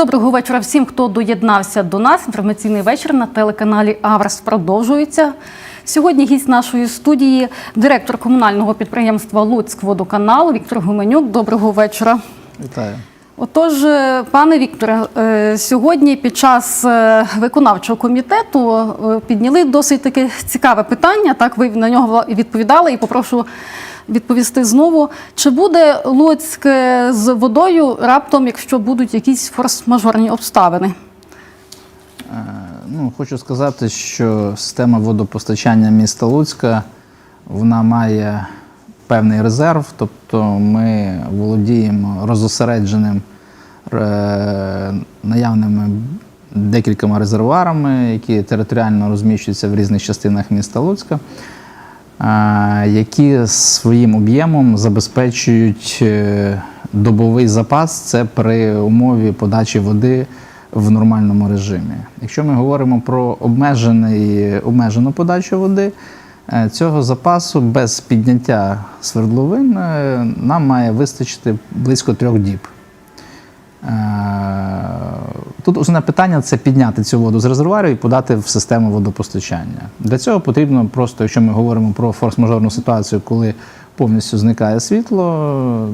Доброго вечора всім, хто доєднався до нас. Інформаційний вечір на телеканалі Аврас продовжується. Сьогодні гість нашої студії, директор комунального підприємства Луцькводоканал Віктор Гуменюк. Доброго вечора. Вітаю. Отож, е, пане Вікторе, е, сьогодні під час е, виконавчого комітету підняли досить таке цікаве питання. Так, ви на нього відповідали і попрошу відповісти знову. Чи буде Луцьк е, з водою раптом, якщо будуть якісь форс-мажорні обставини? Е, Ну, хочу сказати, що система водопостачання міста Луцька вона має певний резерв, тобто ми володіємо розосередженим е, наявними декількома резервуарами, які територіально розміщуються в різних частинах міста Луцька, які своїм об'ємом забезпечують е, добовий запас. Це при умові подачі води в нормальному режимі. Якщо ми говоримо про обмежену подачу води, е, цього запасу без підняття свердловин е, нам має вистачити близько трьох діб. Е, Тут основне питання це підняти цю воду з резервуарів і подати в систему водопостачання. Для цього потрібно просто, якщо ми говоримо про форс-мажорну ситуацію, коли повністю зникає світло,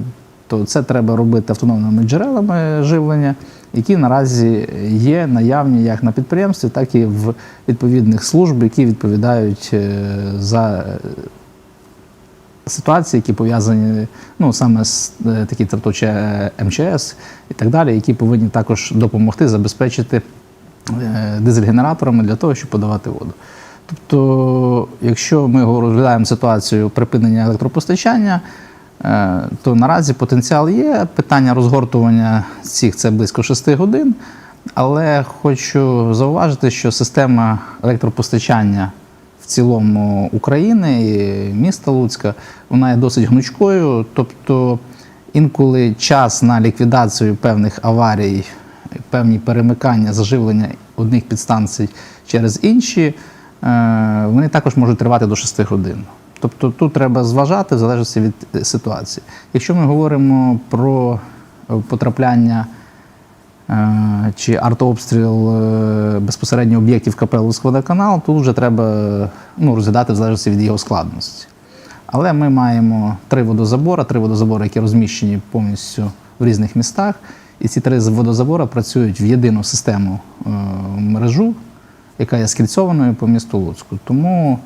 то це треба робити автономними джерелами живлення, які наразі є наявні як на підприємстві, так і в відповідних служб, які відповідають е, за е, ситуації, які пов'язані ну, саме з е, такі тобто, е, МЧС і так далі, які повинні також допомогти забезпечити е, дизель-генераторами для того, щоб подавати воду. Тобто, якщо ми розглядаємо ситуацію припинення електропостачання, е, то наразі потенціал є. Питання розгортування цих це близько 6 годин. Але хочу зауважити, що система електропостачання в цілому України і міста Луцька вона є досить гнучкою. Тобто інколи час на ліквідацію певних аварій, певні перемикання заживлення одних підстанцій через інші, е, вони також можуть тривати до 6 годин. Тобто тут треба зважати в залежності від е, ситуації. Якщо ми говоримо про е, потрапляння чи артообстріл е, безпосередньо об'єктів КП Луцькводоканал, тут вже треба ну, розглядати в залежності від його складності. Але ми маємо три водозабори, три водозабори, які розміщені повністю в різних містах. І ці три водозабори працюють в єдину систему е, мережу, яка є скільцованою по місту Луцьку. Тому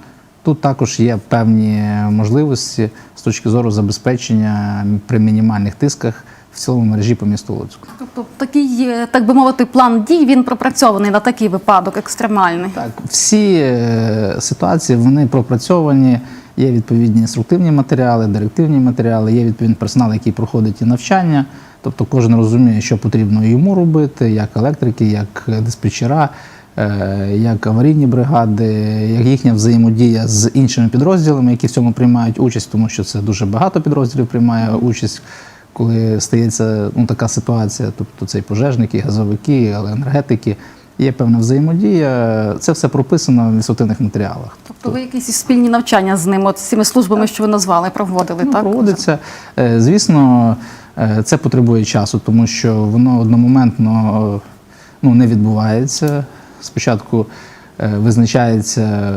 тут також є певні можливості з точки зору забезпечення при мінімальних тисках в цілому мережі по місту Луцьку. Тобто такий, е, так би мовити, план дій він пропрацьований на такий випадок екстремальний. Так, всі е, ситуації вони пропрацьовані. Є відповідні інструктивні матеріали, директивні матеріали, є відповідний персонал, який проходить і навчання. Тобто кожен розуміє, що потрібно йому робити, як електрики, як диспетчера, е, як аварійні бригади, як їхня взаємодія з іншими підрозділами, які в цьому приймають участь, тому що це дуже багато підрозділів приймає участь, коли стається ну, така ситуація. Тобто це і пожежники, і газовики, і енергетики. Є певна взаємодія. Це все прописано в інструктивних матеріалах. Тобто ви якісь спільні навчання з ним, от з цими службами, що ви назвали, проводили, Ну, так? проводиться. Е, Звісно, е, це потребує часу, тому що воно одномоментно ну, не відбувається. Спочатку е, визначається,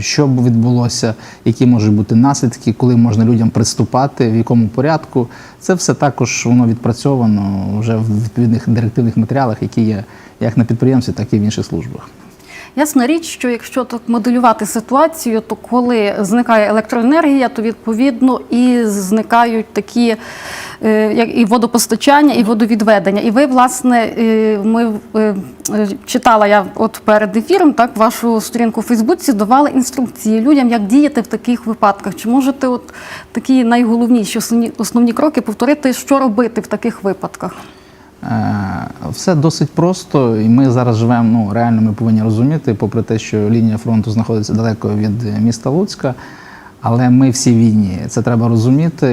що відбулося, які можуть бути наслідки, коли можна людям приступати, в якому порядку. Це все також воно відпрацьовано вже в відповідних директивних матеріалах, які є як на підприємстві, так і в інших службах. Ясна річ, що якщо так моделювати ситуацію, то коли зникає електроенергія, то відповідно і зникають такі е, як і водопостачання, і водовідведення. І ви, власне, е, ми е, читала я от перед ефіром, так вашу сторінку у Фейсбуці давали інструкції людям, як діяти в таких випадках. Чи можете от такі найголовніші основні кроки повторити, що робити в таких випадках? Е, Все досить просто, і ми зараз живемо. Ну реально, ми повинні розуміти, попри те, що лінія фронту знаходиться далеко від міста Луцька. Але ми всі війні. Це треба розуміти.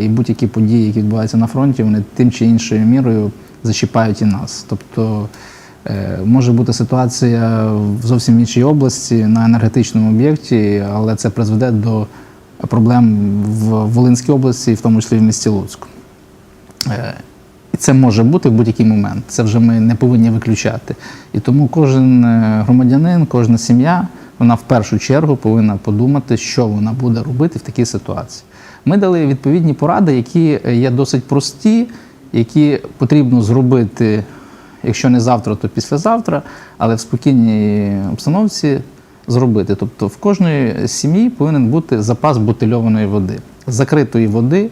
І будь-які події, які відбуваються на фронті, вони тим чи іншою мірою зачіпають і нас. Тобто е, може бути ситуація в зовсім іншій області на енергетичному об'єкті, але це призведе до проблем в Волинській області, в тому числі в місті Луцьку. Е, І це може бути в будь-який момент. Це вже ми не повинні виключати. І тому кожен е, громадянин, кожна сім'я, вона в першу чергу повинна подумати, що вона буде робити в такій ситуації. Ми дали відповідні поради, які є досить прості, які потрібно зробити, якщо не завтра, то післязавтра, але в спокійній обстановці зробити. Тобто в кожної сім'ї повинен бути запас бутильованої води, закритої води,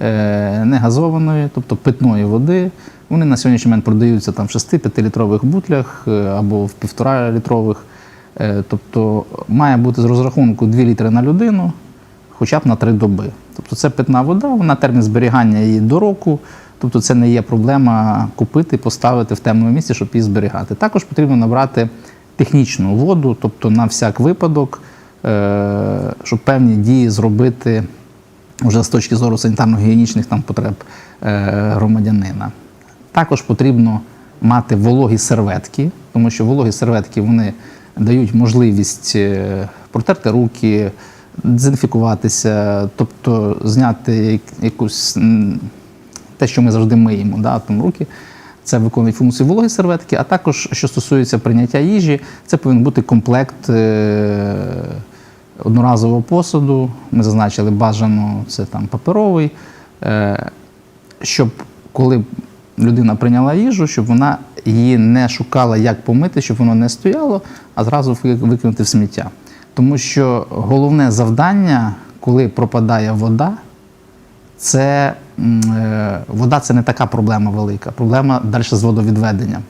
е, не газованої, тобто питної води. Вони на сьогоднішній момент продаються там в 6-5 літрових бутлях е, або в 1,5 літрових. Е, Тобто має бути з розрахунку 2 літри на людину, хоча б на 3 доби. Тобто це питна вода, вона термін зберігання її до року. Тобто це не є проблема купити, поставити в темному місці, щоб її зберігати. Також потрібно набрати технічну воду, тобто на всяк випадок, щоб певні дії зробити вже з точки зору санітарно-гігієнічних там потреб е, громадянина. Також потрібно мати вологі серветки, тому що вологі серветки вони дають можливість е, протерти руки, дезінфікуватися, тобто зняти якусь те, що ми завжди миємо, да, там руки. Це виконує функцію вологі серветки, а також, що стосується прийняття їжі, це повинен бути комплект е, одноразового посуду. Ми зазначили бажано це там паперовий, е, щоб коли людина прийняла їжу, щоб вона її не шукала, як помити, щоб воно не стояло, а зразу викинути в сміття. Тому що головне завдання, коли пропадає вода, це е, вода це не така проблема велика. Проблема далі з водовідведенням.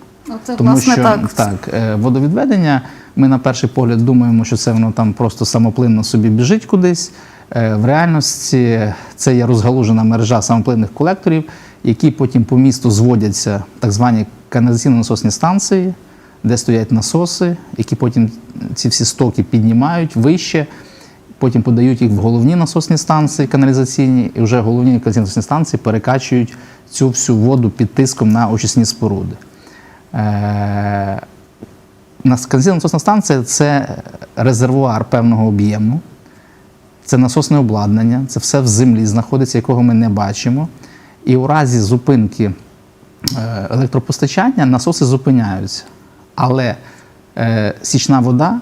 Це Тому власне що так. так, е, водовідведення, ми на перший погляд думаємо, що це воно там просто самоплинно собі біжить кудись. Е, В реальності це є розгалужена мережа самоплинних колекторів, які потім по місту зводяться так звані каналізаційно-насосні станції, де стоять насоси, які потім ці всі стоки піднімають вище, потім подають їх в головні насосні станції каналізаційні, і вже головні каналізаційні станції перекачують цю всю воду під тиском на очисні споруди. Каналізаційна насосна станція це резервуар певного об'єму, це насосне обладнання, це все в землі знаходиться, якого ми не бачимо. І у разі зупинки е, електропостачання насоси зупиняються. Але е, січна вода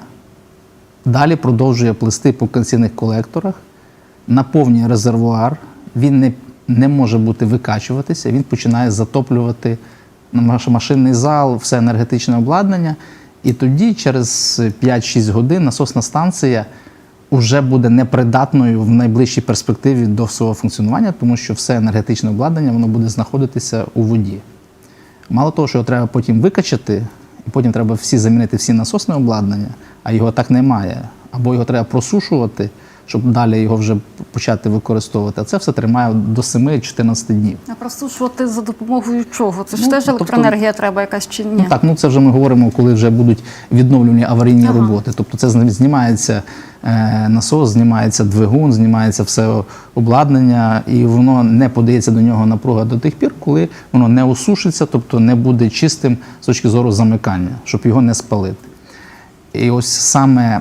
далі продовжує плисти по каналізаційних колекторах, наповнює резервуар, він не, не може бути викачуватися, він починає затоплювати наш машинний зал, все енергетичне обладнання. І тоді, через 5-6 годин, насосна станція вже буде непридатною в найближчій перспективі до свого функціонування, тому що все енергетичне обладнання воно буде знаходитися у воді. Мало того, що його треба потім викачати, і потім треба всі замінити всі насосне обладнання, а його так немає. Або його треба просушувати, щоб далі його вже почати використовувати. А це все тримає до 7-14 днів. А просушувати за допомогою чого? Це ж Ну, теж тобто- електроенергія треба якась чи ні? Ну так, ну це вже ми говоримо, коли вже будуть відновлені аварійні Ага. роботи. Тобто це знімається е, насос, знімається двигун, знімається все обладнання, і воно не подається до нього напруга до тих пір, коли воно не осушиться, тобто не буде чистим з точки зору замикання, щоб його не спалити. І ось саме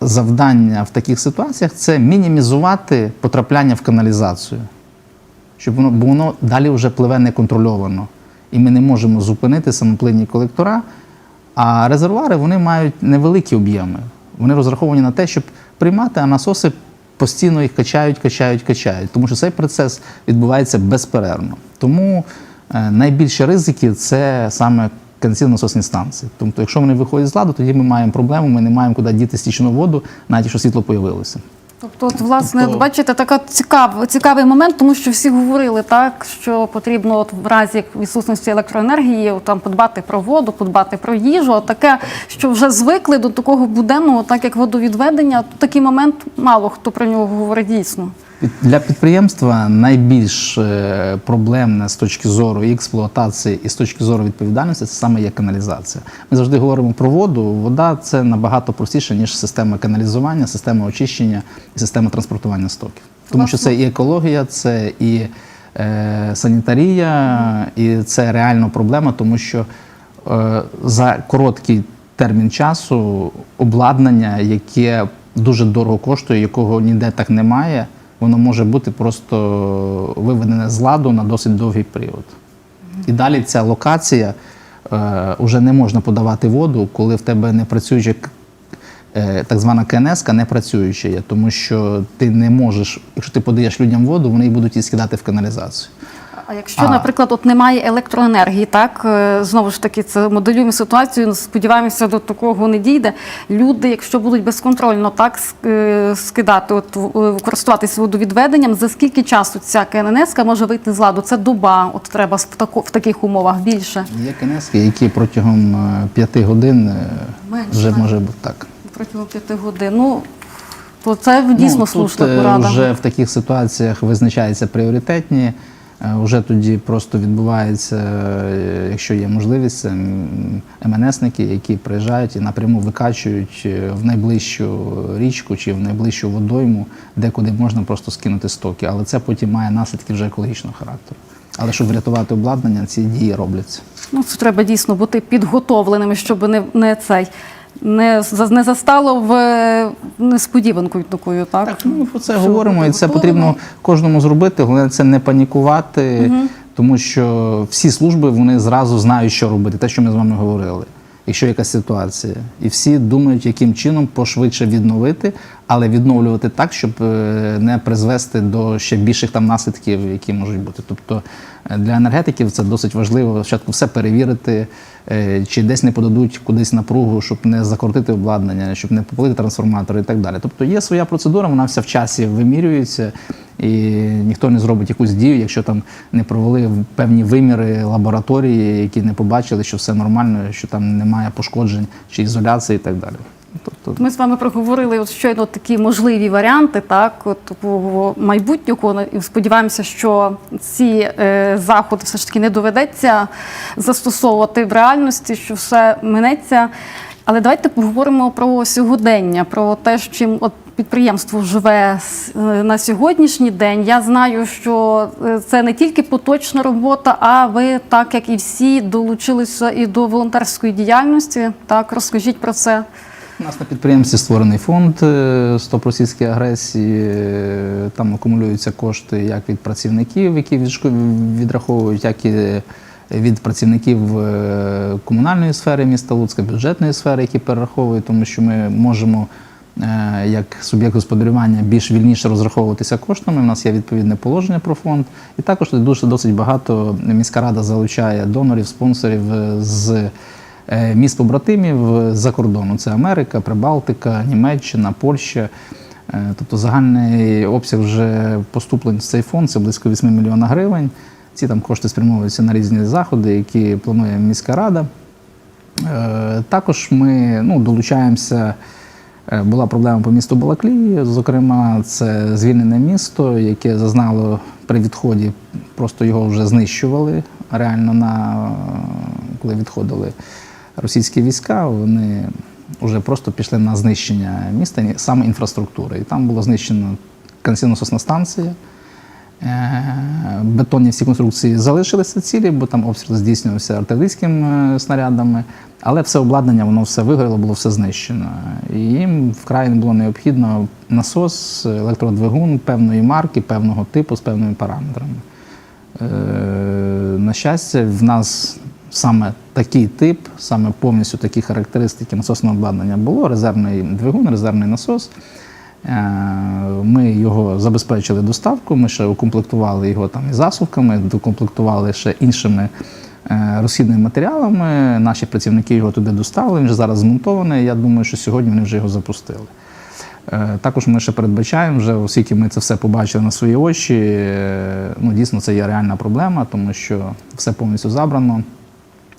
завдання в таких ситуаціях це мінімізувати потрапляння в каналізацію щоб воно, бо воно далі вже пливе неконтрольовано. І ми не можемо зупинити самоплинні колектора. А резервуари вони мають невеликі об'єми. Вони розраховані на те, щоб приймати, а насоси постійно їх качають, качають, качають. Тому що цей процес відбувається безперервно. Тому е, найбільші ризики це саме каналізаційно насосні станції. Тобто, якщо вони виходять з ладу, тоді ми маємо проблему, ми не маємо куди діти стічну воду, навіть якщо світло появилося. Тобто, от, власне, Тобто- бачите, така цікав, цікавий момент, тому що всі говорили так, що потрібно от в разі відсутності електроенергії там подбати про воду, подбати про їжу. Таке, що вже звикли до такого буденного, так як водовідведення. Такий момент мало хто про нього говорить дійсно. Для підприємства найбільш е, проблемне з точки зору і експлуатації і з точки зору відповідальності це саме є каналізація. Ми завжди говоримо про воду. Вода це набагато простіше, ніж система каналізування, система очищення і система транспортування стоків. Тому що це і екологія, це і е, санітарія, і це реально проблема, тому що е, за короткий термін часу обладнання, яке дуже дорого коштує, якого ніде так немає, воно може бути просто виведене з ладу на досить довгий період. І далі ця локація е, вже не можна подавати воду, коли в тебе не працююча е, так звана КНС не працююча є, тому що ти не можеш, якщо ти подаєш людям воду, вони її будуть її скидати в каналізацію. А якщо, А. наприклад, от немає електроенергії, так е, знову ж таки, це моделюємо ситуацію. Сподіваємося, до такого не дійде. Люди, якщо будуть безконтрольно так е, скидати, от користуватися водовідведенням, за скільки часу ця КНС може вийти з ладу? Це доба. От треба в тако- в таких умовах більше. Є КНС, які протягом е, п'яти годин е, Менше, вже може бути так. Протягом п'яти годин. Ну то це дійсно Ну, слушна тут, е, порада. Вже в таких ситуаціях визначаються пріоритетні. Е, Вже тоді просто відбувається, е, якщо є можливість, МНСники, які приїжджають і напряму викачують е, в найближчу річку чи в найближчу водойму, де куди можна просто скинути стоки. Але це потім має наслідки вже екологічного характеру. Але щоб врятувати обладнання, ці дії робляться. Ну, це треба дійсно бути підготовленими, щоб не, не цей. Не, за- не застало в е, несподіванкою такою, так? Так, ну, ми про це Щоб говоримо, і це потрібно кожному зробити. Головне це не панікувати, тому що всі служби вони зразу знають, що робити, те, що ми з вами говорили. Якщо якась ситуація, і всі думають, яким чином пошвидше відновити, але відновлювати так, щоб е, не призвести до ще більших там наслідків, які можуть бути. Тобто е, для енергетиків це досить важливо спочатку все перевірити, чи десь не подадуть кудись напругу, щоб не закоротити обладнання, щоб не попалити трансформатори і так далі. Тобто є своя процедура, вона вся в часі вимірюється, і ніхто не зробить якусь дію, якщо там не провели певні виміри лабораторії, які не побачили, що все нормально, що там немає пошкоджень чи ізоляції і так далі. Тобто Ми з вами проговорили от щойно такі можливі варіанти, так, от такого майбутнього. І сподіваємося, що ці е, заходи все ж таки не доведеться застосовувати в реальності, що все минеться. Але давайте поговоримо про сьогодення, про те, чим от підприємство живе е, на сьогоднішній день. Я знаю, що е, це не тільки поточна робота, а ви, так як і всі, долучилися і до волонтерської діяльності. Так, розкажіть про це. У нас на підприємстві створений фонд е, «Стоп російській агресії. Е, Там акумулюються кошти як від працівників, які відраховують, як і від працівників е, комунальної сфери міста Луцька, бюджетної сфери, які перераховують, тому що ми можемо як суб'єкт господарювання більш вільніше розраховуватися коштами. У нас є відповідне положення про фонд. І також дуже досить багато міська рада залучає донорів, спонсорів з міст побратимів з-за кордону. Це Америка, Прибалтика, Німеччина, Польща. Е, Тобто загальний обсяг вже поступлень в цей фонд це близько 8 мільйона гривень. Ці там кошти спрямовуються на різні заходи, які планує міська рада. Е, Також ми ну, долучаємося. Е, Була проблема по місту Балаклії, зокрема, це звільнене місто, яке зазнало при відході, просто його вже знищували. Реально, на, коли відходили російські війська, вони вже просто пішли на знищення міста, саме інфраструктури. І там було знищено канційно-сосна станція. Е, Бетонні всі конструкції залишилися цілі, бо там обстріл здійснювався артилерійськими е, снарядами, але все обладнання, воно все вигоріло, було все знищено. І їм вкрай було необхідно насос, електродвигун певної марки, певного типу з певними параметрами. Е, На щастя, в нас саме такий тип, саме повністю такі характеристики насосного обладнання було: резервний двигун, резервний насос. Е, Ми його забезпечили доставку, ми ще укомплектували його там і засувками, докомплектували ще іншими е, розхідними матеріалами. Наші працівники його туди доставили, він вже зараз змонтований. Я думаю, що сьогодні вони вже його запустили. Е, Також ми ще передбачаємо, вже оскільки ми це все побачили на свої очі. Ну, дійсно, це є реальна проблема, тому що все повністю забрано,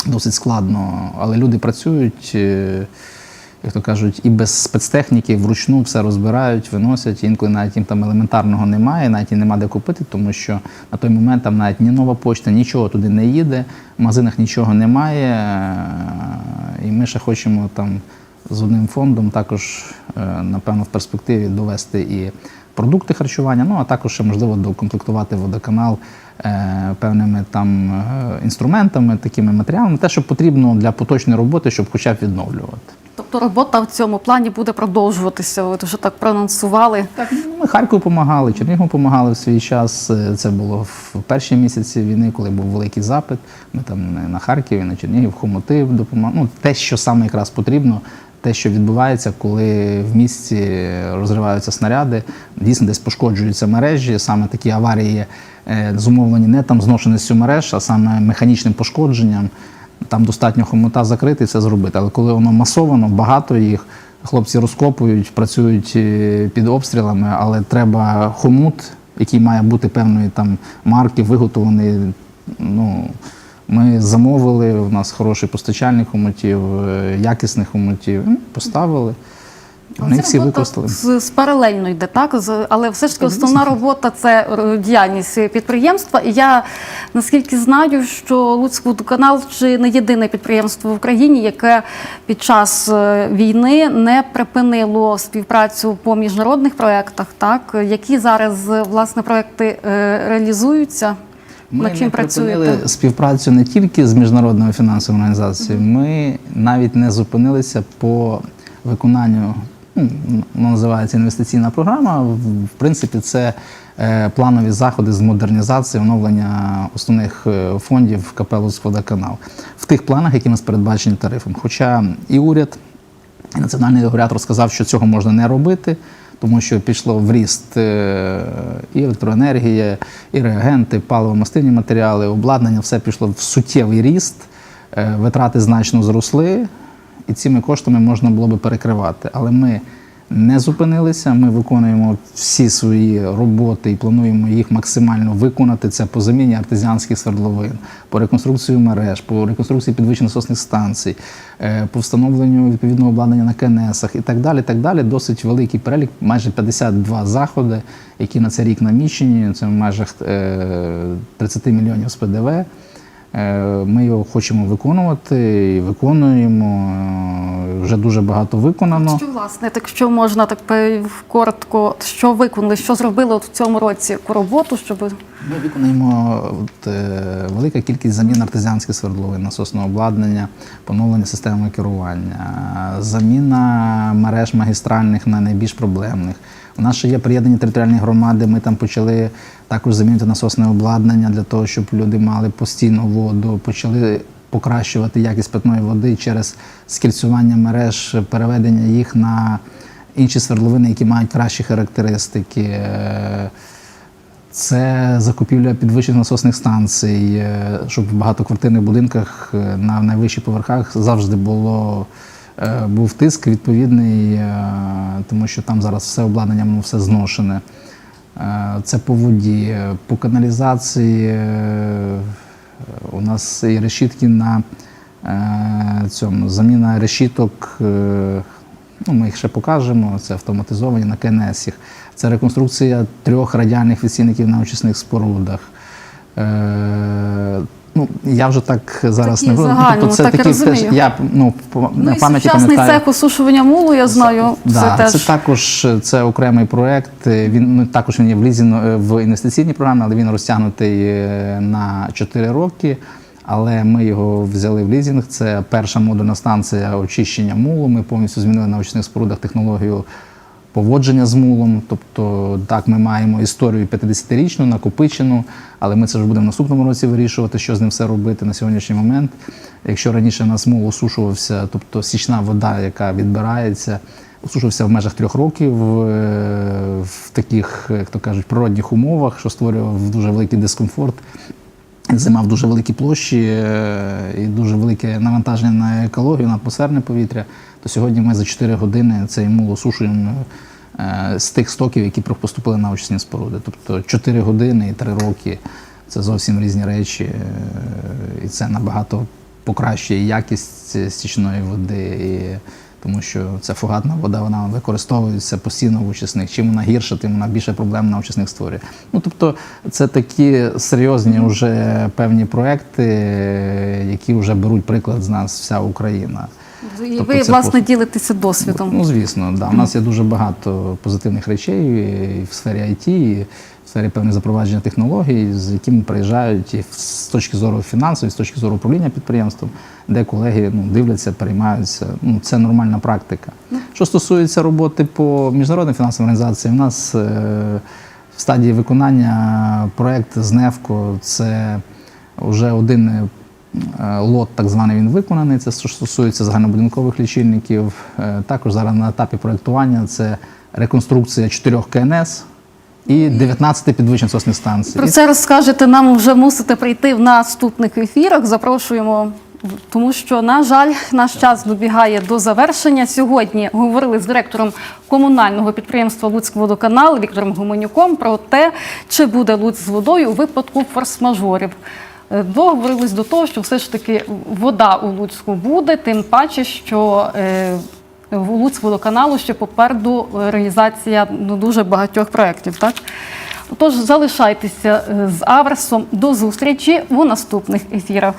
досить складно, але люди працюють, е, як то кажуть, і без спецтехніки вручну все розбирають, виносять. Інколи навіть їм там елементарного немає, навіть і нема де купити, тому що на той момент там навіть ні нова почта, нічого туди не їде, в магазинах нічого немає. І ми ще хочемо там з одним фондом також, е, напевно, в перспективі довести і продукти харчування, ну а також можливо докомплектувати водоканал певними там е, інструментами, такими матеріалами, те, що потрібно для поточної роботи, щоб хоча б відновлювати. Тобто робота в цьому плані буде продовжуватися. Ви вже так проанонсували. Так, ну, ми Харкову допомагали, Чернігову допомагали в свій час. Е, Це було в перші місяці війни, коли був великий запит. Ми там на Харків, на Чернігів, Хомути допомагали. Ну, те, що саме якраз потрібно, те, що відбувається, коли в місті розриваються снаряди, дійсно десь пошкоджуються мережі. Саме такі аварії е, зумовлені не там зношеністю мереж, а саме механічним пошкодженням. Там достатньо хомута закрити і це зробити. Але коли воно масовано, багато їх, хлопці розкопують, працюють е, під обстрілами, але треба хомут, який має бути певної там марки, виготовлений. Ну, ми замовили, у нас хороший постачальник хомутів, е, якісних хомутів. Поставили. Вони Це всі використали. З, з паралельно йде, так? З, але все ж таки основна робота це е, діяльність підприємства. І я наскільки знаю, що Луцькводоканал чи не єдине підприємство в Україні, яке під час е, війни не припинило співпрацю по міжнародних проєктах, так? Які зараз е, власне проекти реалізуються? Ми Над чим не працюєте? припинили співпрацю не тільки з міжнародною фінансовою організацією, ми навіть не зупинилися по виконанню. Називається інвестиційна програма. В принципі, це е, планові заходи з модернізації, оновлення основних е, фондів КП «Луцькводоканал» в тих планах, які нас передбачені тарифом. Хоча і уряд, і національний регулятор сказав, що цього можна не робити, тому що пішло в ріст е, і електроенергія, і реагенти, паливо-мастильні матеріали, обладнання, все пішло в суттєвий ріст, витрати значно зросли, і цими коштами можна було би перекривати. Але ми не зупинилися, ми виконуємо всі свої роботи і плануємо їх максимально виконати. Це по заміні артезіанських свердловин, по реконструкції мереж, по реконструкції підвищено-насосних станцій, е, по встановленню відповідного обладнання на КНСах і так далі. так далі. Досить великий перелік, майже 52 заходи, які на цей рік намічені. Це в межах е, 30 мільйонів з ПДВ. Е, Ми його хочемо виконувати і виконуємо. Е, Вже дуже багато виконано. Що власне, так що можна так коротко, що виконали, що зробили от в цьому році яку роботу, щоб Ми виконуємо от, е, велика кількість замін артезіанських свердловин, насосного обладнання, поновлення системи керування, заміна мереж магістральних на найбільш проблемних. Ще є приєднані територіальні громади. Ми там почали також замінити насосне обладнання для того, щоб люди мали постійну воду. Почали покращувати якість питної води через скільцювання мереж, переведення їх на інші свердловини, які мають кращі характеристики. Це закупівля підвищених насосних станцій, е, щоб в багатоквартирних будинках е, на найвищих поверхах завжди було, був тиск відповідний, е, тому що там зараз все обладнання воно все зношене. Е, Це по воді, Е, по каналізації. е, У нас і решітки на е, цьому заміна решіток. е, Ну, ми їх ще покажемо. Це автоматизовані на КНС. Це реконструкція трьох радіальних відсінників на очисних спорудах. Ну, я вже так зараз Такі не буду. загально, це так такі теж, я ну, по, ну, пам'яті сучасний пам'ятаю. цех осушування мулу, я знаю. Да, це це, також це окремий проєкт. Він ну, також він є в лізі е, в інвестиційній програмі, але він розтягнутий е, на 4 роки. Але ми його взяли в лізінг. Це перша модульна станція очищення мулу. Ми повністю змінили на очисних спорудах технологію поводження з мулом. Тобто, так, ми маємо історію 50-річну, накопичену, але ми це вже будемо в наступному році вирішувати, що з ним все робити на сьогоднішній момент. Якщо раніше у нас мул осушувався, тобто січна вода, яка відбирається, осушився в межах трьох років е, в таких, як то кажуть, природних умовах, що створював дуже великий дискомфорт. Зима в дуже великій площі е, і дуже велике навантаження на екологію, на атмосферне повітря, то сьогодні ми за 4 години цей мул осушуємо е, з тих стоків, які поступили на очисні споруди. Тобто 4 години і 3 роки це зовсім різні речі, е, і це набагато покращує якість стічної води. І тому що ця фугатна вода вона використовується постійно в очисних. Чим вона гірша, тим вона більше проблем на очисних створює. Ну тобто, це такі серйозні вже певні проекти, які вже беруть приклад з нас вся Україна. І тобто ви власне просто- ділитеся досвідом. Ну, звісно, да. У нас є дуже багато позитивних речей і в сфері IT, і в сфері певних запровадження технологій, з якими приїжджають і з точки зору фінансів, і з точки зору управління підприємством, де колеги ну, дивляться, переймаються. Ну, це нормальна практика. Що стосується роботи по міжнародним фінансовим організаціям, у нас е, в стадії виконання проект з НЕФКО це вже один лот, так званий, він виконаний. Це стосується загальнобудинкових лічильників. Е, Також зараз на етапі проектування це реконструкція чотирьох КНС і 19 підвищень станцій. Про це розкажете нам вже мусите прийти в наступних ефірах. Запрошуємо, тому що, на жаль, наш час добігає до завершення. Сьогодні говорили з директором комунального підприємства Луцькводоканал Віктором Гуменюком про те, чи буде Луцьк з водою у випадку форс-мажорів. Е, договорились до того, що все ж таки вода у Луцьку буде, тим паче, що е, у Луцьк водоканалу ще попереду реалізація ну, дуже багатьох проєктів. Так? Тож залишайтеся е, з Аверсом. До зустрічі у наступних ефірах.